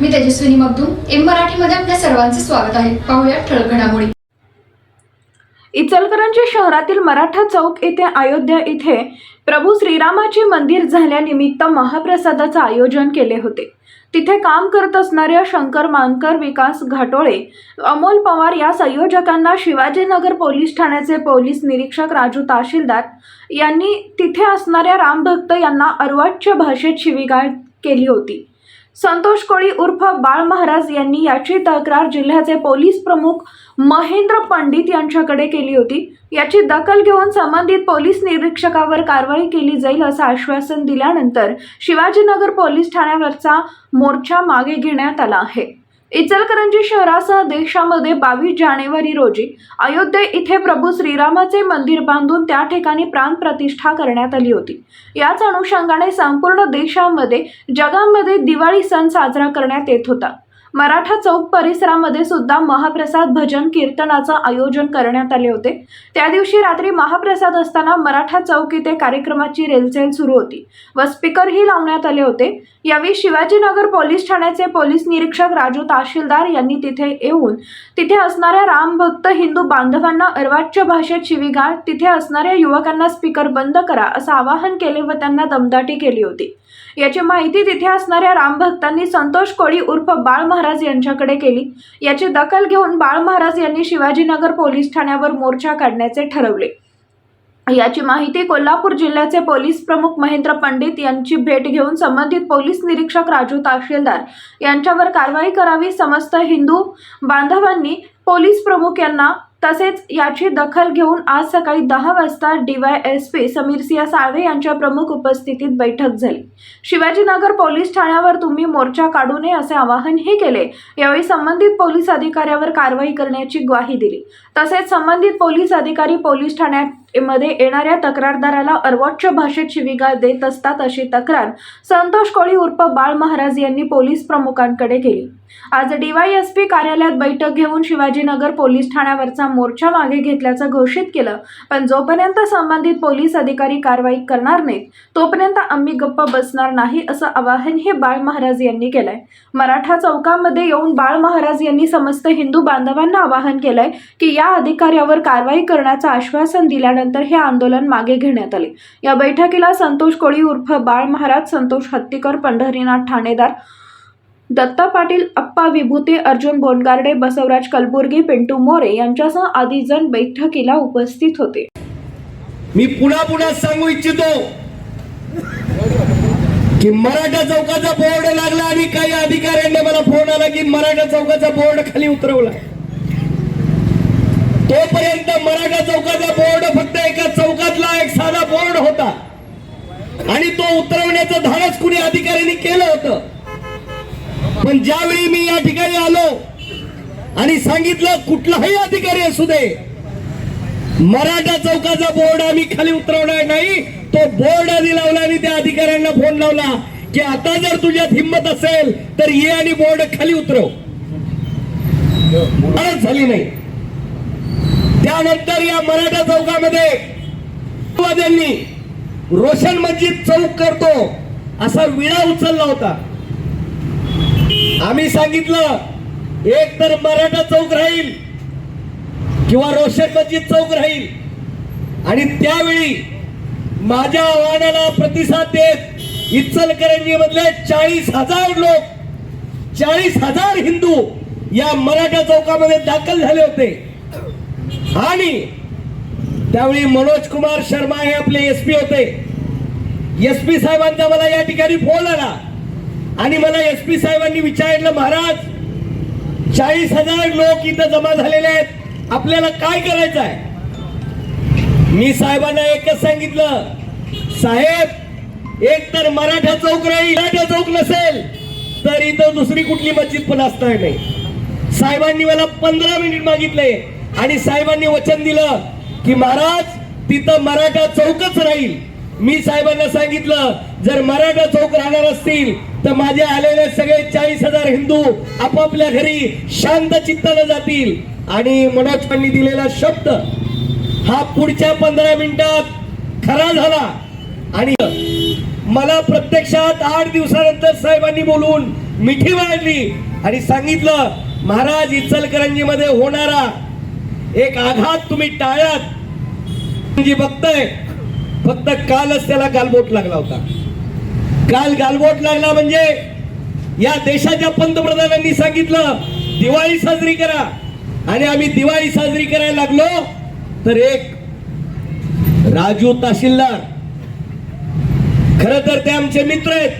मी Tejaswini Magdum M मराठीमध्ये आपल्या सर्वांचे स्वागत आहे. पाहूया ठळक घडामोडी. इचलकरंजी शहरातील मराठा चौक येथे अयोध्या इथे प्रभू श्रीरामाचे मंदिर झाल्यानिमित्त महाप्रसादाचं आयोजन केले होते. तिथे काम करत असणाऱ्या शंकर मानकर विकास घाटोळे अमोल पवार या संयोजकांना शिवाजीनगर पोलीस ठाण्याचे पोलीस निरीक्षक राजू तहसीलदार यांनी तिथे असणाऱ्या रामभक्त यांना अर्वाच्य भाषेत शिवीगाळ केली होती. संतोष कोळी उर्फ बाळ महाराज यांनी याची तक्रार जिल्ह्याचे पोलीस प्रमुख महेंद्र पंडित यांच्याकडे केली होती. याची दखल घेऊन संबंधित पोलीस निरीक्षकावर कारवाई केली जाईल असं आश्वासन दिल्यानंतर शिवाजीनगर पोलीस ठाण्यावरचा मोर्चा मागे घेण्यात आला आहे. इचलकरंजी शहरासह देशामध्ये बावीस जानेवारी रोजी अयोध्ये इथे प्रभू श्रीरामाचे मंदिर बांधून त्या ठिकाणी प्राणप्रतिष्ठा करण्यात आली होती. याच अनुषंगाने संपूर्ण देशामध्ये जगामध्ये दिवाळी सण साजरा करण्यात येत होता. मराठा चौक परिसरामध्ये सुद्धा महाप्रसाद भजन कीर्तनाचं आयोजन करण्यात आले होते. त्या दिवशी रात्री महाप्रसाद असताना मराठा चौक इथे कार्यक्रमाची रेलचेल सुरू होती व स्पीकरही लावण्यात आले होते. यावेळी शिवाजीनगर पोलीस ठाण्याचे पोलीस निरीक्षक राजू तहसीलदार यांनी तिथे येऊन तिथे असणाऱ्या रामभक्त हिंदू बांधवांना अर्वाच्य भाषेत शिवीगाळ तिथे असणाऱ्या युवकांना स्पीकर बंद करा असं आवाहन केले व त्यांना दमदाटी केली होती. याची माहिती तिथे असणाऱ्या रामभक्तांनी संतोष कोळी उर्फ बाळ महाराज यांच्याकडे केली. याची दखल घेऊन बाळ महाराज यांनी शिवाजीनगर पोलीस ठाण्यावर मोर्चा काढण्याचे ठरवले. याची माहिती कोल्हापूर जिल्ह्याचे पोलीस प्रमुख महेंद्र पंडित यांची भेट घेऊन संबंधित पोलीस निरीक्षक राजू तहसीलदार यांच्यावर कारवाई करावी समस्त हिंदू बांधवांनी पोलीस प्रमुख यांना तसेच याची दखल घेऊन आज सकाळी दहा वाजता DYSP S P Sameer Singh Salve यांच्या प्रमुख उपस्थितीत बैठक झाली. शिवाजीनगर पोलीस ठाण्यावर तुम्ही मोर्चा काढू नये असे आवाहनही केले. यावेळी संबंधित पोलीस अधिकाऱ्यावर कारवाई करण्याची ग्वाही दिली. तसेच संबंधित पोलीस अधिकारी पोलीस ठाण्यामध्ये येणाऱ्या तक्रारदाराला अर्वाच्य भाषेत शिविगा देत असतात अशी तक्रार संतोष कोळी उर्फ बाळ महाराज यांनी पोलीस प्रमुखांकडे केली. आज डीवायएसपी कार्यालयात बैठक घेऊन शिवाजीनगर पोलीस ठाण्यावरचा मोर्चा मागे घेतल्याचं घोषित केलं. पण जोपर्यंत संबंधित पोलीस अधिकारी कारवाई करणार नाहीत तोपर्यंत आम्ही गप्प बसणार नाही असं आवाहन हे बाळ महाराज यांनी केलंय. मराठा चौकामध्ये येऊन बाळ महाराज यांनी समस्त हिंदू बांधवांना आवाहन केलंय की या अधिकाऱ्यावर कारवाई करण्याचं आश्वासन दिल्यानंतर हे आंदोलन मागे घेण्यात आले. या बैठकीला संतोष कोळी उर्फ बाळ महाराज संतोष हत्तीकर पंढरीनाथ ठाणेदार दत्ता पाटील अप्पा विभूते अर्जुन बोनगार्डे बसवराज कलबुर्गी पिंटू मोरे यांच्यासह आदी जण बैठकीला उपस्थित होते. मी पुन्हा पुन्हा सांगू इच्छितो की मराठा चौकाचा बोर्ड लागला आणि काही अधिकाऱ्यांनी मला फोन आला की मराठा चौकाचा बोर्ड खाली उतरवला. तोपर्यंत मराठा चौकाचा बोर्ड फक्त एका चौकातला एक साधा बोर्ड होता. आणि तो उतरवण्याचं धाडस कुणी अधिकाऱ्यांनी केलं होतं? पण ज्यावेळी मी या ठिकाणी आलो आणि सांगितलं कुठलाही अधिकारी असू दे मराठा चौकाचा बोर्ड आम्ही खाली उतरवणार नाही तो बोर्ड आधी लावला आणि त्या अधिकाऱ्यांना फोन लावला की आता जर तुझ्यात हिंमत असेल तर ये आणि बोर्ड खाली उतरव. झाली नाही. त्यानंतर या मराठा चौकामध्ये रोशन मस्जिद चौक करतो असा विळा उचलला होता. आम्ही सांगितलं एक तर मराठा चौक राहील किंवा रोशन मस्जिद चौक राहील. आणि त्यावेळी माझ्या आव्हानाला प्रतिसाद देत इचलकरंजी मधले चाळीस हजार लोक चाळीस हजार हिंदू या मराठा चौकामध्ये दाखल झाले होते. आणि त्यावेळी मनोज कुमार शर्मा हे आपले एस पी होते. एस पी साहेबांचा मला या ठिकाणी फोन आला. आणि मला एस पी साहेबांनी विचारलं महाराज चाळीस हजार लोक इथं जमा झालेले आहेत. आपल्याला काय करायचं आहे? मी साहेबांना एकच सांगितलं साहेब एक तर मराठा चौक राहील. मराठा चौक नसेल तर इथं दुसरी कुठली मस्जिद पण असणार नाही. साहेबांनी मला पंधरा मिनिट मागितले आणि साहेबांनी वचन दिलं की महाराज तिथं मराठा चौकच राहील. मी साहेबांना सांगितलं जर मराठा चौक राहणार असतील तर माझे आलेले सगळे चाळीस हजार हिंदू आपापल्या घरी शांत चित्तानं जातील. आणि मनोजपांनी दिलेला शब्द हा पुढच्या पंधरा मिनिटात खरा झाला. आणि मला प्रत्यक्षात आठ दिवसानंतर साहेबांनी बोलून मिठी वाढली आणि सांगितलं महाराज इचलकरंजी मध्ये होणारा एक आघात तुम्ही टाळ्यात. जी बघताय फक्त कालच त्याला गालबोट लागला होता. काल गालबोट लागला म्हणजे या देशाच्या पंतप्रधानांनी सांगितलं दिवाळी साजरी करा. आणि आम्ही दिवाळी साजरी करायला लागलो तर एक राजू तहसीलदार. खर तर ते आमचे मित्र आहेत.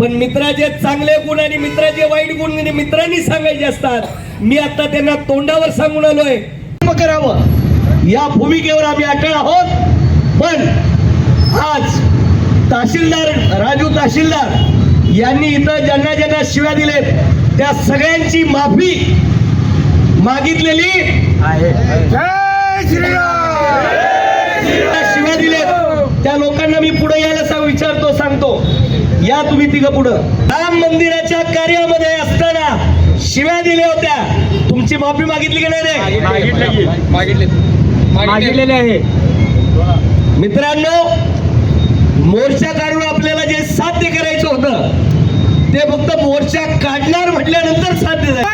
पण मित्राचे चांगले गुण आणि मित्राचे वाईट गुण म्हणजे मित्रांनी सांगायचे असतात. मी आता त्यांना तोंडावर सांगून आलोय. करावं. या भूमिकेवर आम्ही अटळ आहोत. पण तहसीलदार राजू तहसीलदार यांनी इथं ज्यांना ज्यांना शिव्या दिलेत त्या सगळ्यांची माफी मागितलेली त्या शिव्या दिलेत त्या लोकांना मी पुढे यायला सांग विचारतो सांगतो. या तुम्ही तिघ पुढं. राम मंदिराच्या कार्यामध्ये असताना शिव्या दिल्या होत्या. तुमची माफी मागितली की नाही रे? मागितलेले आहे. मित्रांनो मोर्चा काढून आपल्याला जे साध्य करायचं होतं ते फक्त मोर्चा काढणार म्हटल्यानंतर साध्य झालं.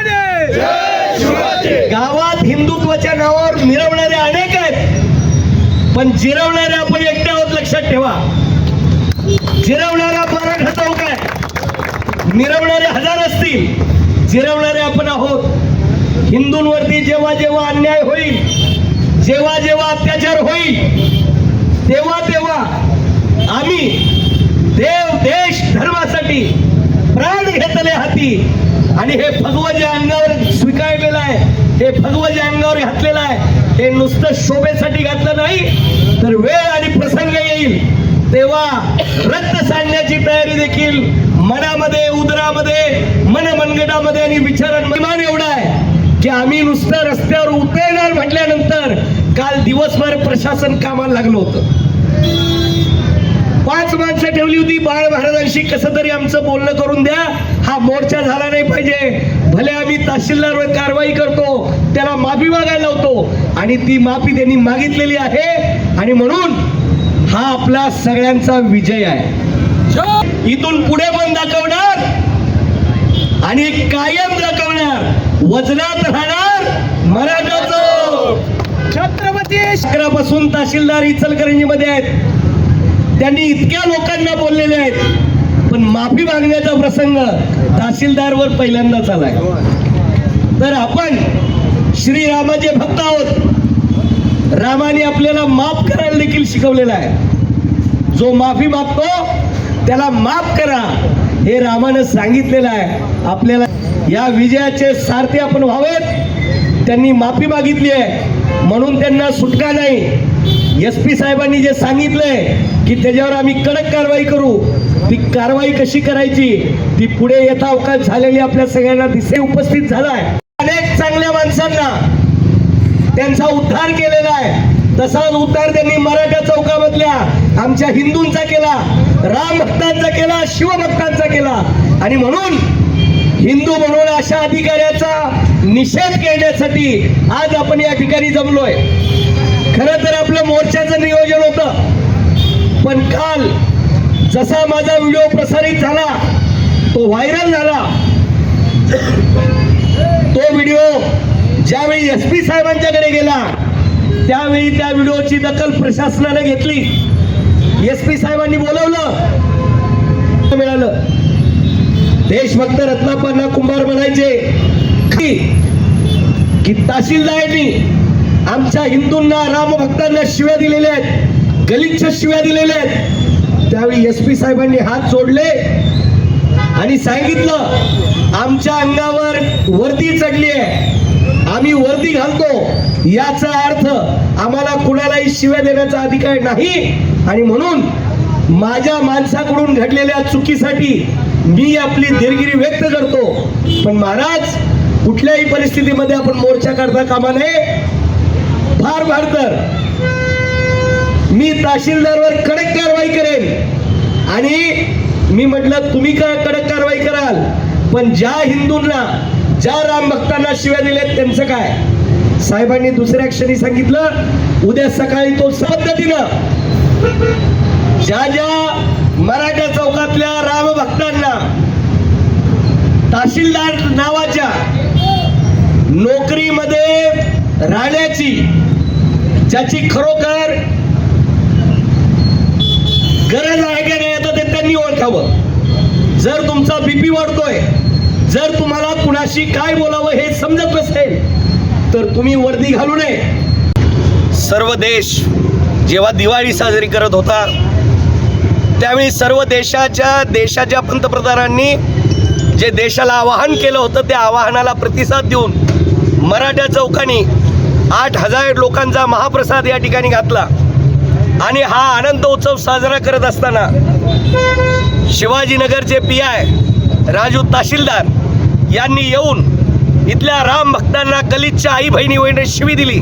गावात हिंदुत्वाच्या नावावर मिरवणारे अनेक आहेत. पण जिरवणारे आपण एकटे आहोत लक्षात ठेवा. जिरवणारा मराठा चौक आहे. मिरवणारे हजार असतील जिरवणारे आपण आहोत. हिंदूंवरती जेव्हा जेव्हा अन्याय होईल जेव्हा जेव्हा अत्याचार होईल तेव्हा तेव्हा आम्ही देव देश धर्मासाठी प्राण घेतले हाती. आणि हे भगवं जे अंगावर स्वीकारलेलं आहे. हे भगवं जे अंगावर घातलेलं आहे. हे नुसतं शोभेसाठी घातलं नाही तर वेळ आणि प्रसंग येईल. तेव्हा रक्त सांडण्याची तयारी देखील मनामध्ये उदरामध्ये मन मनगटामध्ये आणि विचारांमध्ये एवढा आहे की आम्ही नुसतं रस्त्यावर उतरणार म्हटल्यानंतर काल दिवसभर प्रशासन कामाला लागलं होतं. पाच माणसं ठेवली होती. बाळ महाराजांशी कसं तरी आमचं बोलणं करून द्या. हा मोर्चा झाला नाही पाहिजे. भले आम्ही तहसीलदारवर कारवाई करतो त्याला माफी मागायला लावतो. आणि ती माफी त्यांनी मागितलेली आहे. आणि म्हणून हा आपला सगळ्यांचा विजय आहे. इथून पुढे पण दाखवणार. आणि कायम दाखवणार. वजनात राहणार मराठाचं छत्रपती अकरापासून तहसीलदार इचलकरंजी मध्ये आहेत. त्यांनी इतक्या लोकांना बोललेले आहेत. पण माफी मागण्याचा प्रसंग तहसीलदारवर पहिल्यांदाच आलाय तर आपण श्रीरामाचे भक्त आहोत. रामाने आपल्याला माफ करायला देखील शिकवलेलं आहे. जो माफी मागतो त्याला माफ करा. हे रामानं सांगितलेलं आहे. आपल्याला या विजयाचे सारथी आपण व्हावेत. त्यांनी माफी मागितली आहे. म्हणून त्यांना सुटका नाही. एस पी साहेबांनी जे सांगितलंय की त्याच्यावर आम्ही कडक कारवाई करू ती कारवाई कशी करायची ती पुढे यथावकाश झालेली आपल्या सगळ्यांना दिसे उपस्थित झालाय. अनेक चांगल्या माणसांना त्यांचा उद्धार केलेला आहे. तसाच उद्धार त्यांनी मराठा चौकामधल्या आमच्या हिंदूंचा केला राम भक्तांचा केला शिवभक्तांचा केला. आणि म्हणून हिंदू म्हणून अशा अधिकाऱ्याचा निषेध करण्यासाठी आज आपण या ठिकाणी जमलोय. खरं तर आपलं मोर्चाचं नियोजन होतं. पण काल जसा माझा व्हिडिओ प्रसारित झाला तो व्हायरल झाला तो व्हिडिओ ज्यावेळी एस पी साहेबांच्याकडे गेला त्यावेळी त्या व्हिडिओची दखल प्रशासनाने घेतली. एस पी साहेबांनी बोलवलं. मिळालं. देशभक्त रत्नापन्ना कुंभार म्हणायचे की की तहसीलदारांनी आमच्या हिंदूंना रामभक्तांना शिव्या दिलेल्या आहेत. गलिच्छ शिव्या दिलेल्या आहेत. त्यावेळी एस पी साहेबांनी हात जोडले आणि सांगितलं आमच्या अंगावर वर्दी चढली आहे. आम्ही वर्दी घालतो. याचा अर्थ आम्हाला कुणालाही शिव्या देण्याचा अधिकार नाही. आणि म्हणून माझ्या माणसाकडून घडलेल्या चुकीसाठी मी आपली दिलगिरी व्यक्त करतो. पण महाराज कुठल्याही परिस्थितीमध्ये आपण मोर्चा करता कामा नये. फार फार तर मी तहसीलदारवर कडक कारवाई करेन आणि मी म्हटलं तुम्ही का कडक कारवाई कराल पण ज्या हिंदूंना ज्या राम भक्तांना शिव्या दिल्यात त्यांचं काय? साहेबांनी दुसऱ्या क्षणी सांगितलं उद्या सकाळी तो पद्धतीनं ज्या ज्या मराठा चौकातल्या राम भक्तांना तहसीलदार नावाच्या नोकरीमध्ये राहण्याची ज्याची खरोखर गरज आहे की नाही आता ते त्यांनी ओळखावं. जर तुमचा बीपी वाढतोय जर तुम्हाला कुणाशी काय बोलावं हे समजत नसेल तर तुम्ही वर्दी घालू नये. सर्व देश जेव्हा दिवाळी साजरी करत होता त्यावेळी सर्व देशाच्या देशाच्या पंतप्रधानांनी जे देशाला आवाहन केलं होतं त्या आवाहनाला प्रतिसाद देऊन मराठा चौकानी आठ हजार लोकांचा महाप्रसाद या ठिकाणी घातला. आणि हा आनंद उत्सव साजरा करत असताना शिवाजीनगरचे पी आय राजू तहसीलदार यांनी येऊन इथल्या राम भक्तांना गलितच्या आई बहिणी वहिने शिवी दिली.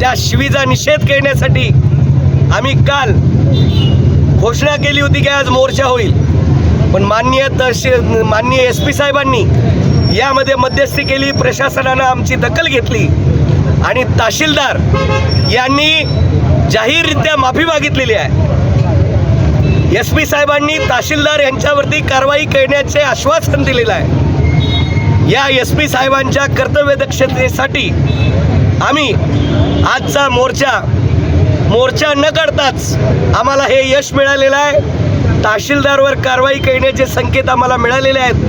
त्या शिवीचा निषेध करण्यासाठी आम्ही काल घोषणा केली होती की आज मोर्चा होईल. पण माननीय तहसील माननीय एस पी साहेबांनी यामध्ये मध्यस्थी केली प्रशासनानं आमची दखल घेतली. आणि तहसीलदार यांनी जाहीररित्या माफी मागितलेली आहे. एस पी साहेबांनी तहसीलदार यांच्यावरती कारवाई करण्याचे आश्वासन दिलेलं आहे. या एस पी साहेबांच्या कर्तव्यदक्षतेसाठी आम्ही आजचा मोर्चा मोर्चा न काढताच आम्हाला हे यश मिळालेलं आहे. तहसीलदारवर कारवाई करण्याचे संकेत आम्हाला मिळालेले आहेत.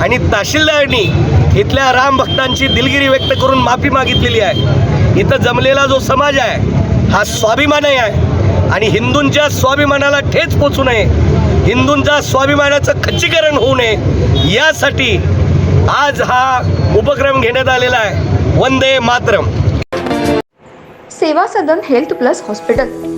आणि तहसीलदारांनी इथल्या राम भक्तांची दिलगिरी व्यक्त करून माफी मागितलेली आहे. इथं जमलेला जो समाज आहे हा स्वाभिमानही आहे. आणि हिंदूंच्या स्वाभिमानाला ठेच पोचू नये. हिंदूंच्या स्वाभिमानाचं खच्चीकरण होऊ नये. यासाठी आज हा उपक्रम घेण्यात आलेला आहे. Vande Mataram. Seva Sadan health plus hospital.